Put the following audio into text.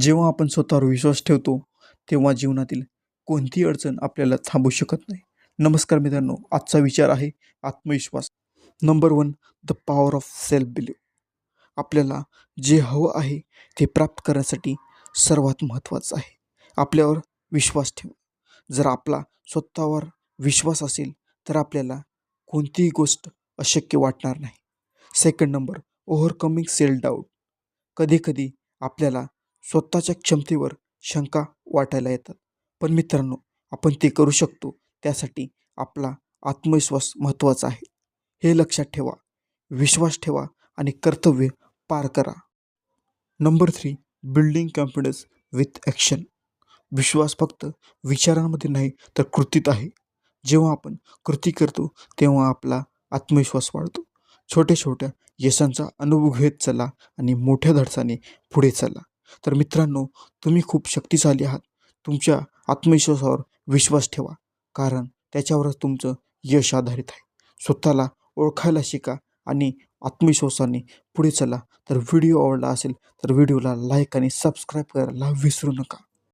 जेव्हा आपण स्वतःवर विश्वास ठेवतो तेव्हा जीवनातील कोणतीही अडचण आपल्याला थांबू शकत नाही. नमस्कार मित्रांनो आजचा विचार आहे आत्मविश्वास. Number one the power of self believe आपल्याला जे हवं आहे ते प्राप्त करण्यासाठी सर्वात महत्त्वाचं आहे. आपल्यावर विश्वास ठेव. जर आपला स्वतःवर विश्वास असेल तर आपल्याला कोणतीही गोष्ट अशक्य वाटणार नाही. Second number overcoming self doubt कधीकधी आपल्याला स्वतःच्या क्षमतेवर शंका वाटायला येतात. पण मित्रांनो आपण ते करू शकतो. त्यासाठी आपला आत्मविश्वास महत्त्वाचा आहे. हे लक्षात ठेवा. विश्वास ठेवा आणि कर्तव्य पार करा. Number three building confidence with action. विश्वास फक्त विचारांमध्ये नाही तर कृतीत आहे. जेव्हा आपण कृती करतो तेव्हा आपला आत्मविश्वास वाढतो. छोट्या छोट्या यशांचा अनुभव घेत चला आणि मोठ्या धडसाने पुढे चला. तर मित्रांनो तुम्ही खूप शक्तिशाली आहात. तुमच्या आत्मविश्वासावर विश्वास ठेवा कारण त्याच्यावरच तुमचं यश आधारित आहे. स्वतःला ओळखायला शिका आणि आत्मविश्वासाने पुढे चला. तर व्हिडिओ आवडला असेल तर व्हिडिओला लाईक आणि सबस्क्राईब करायला विसरू नका.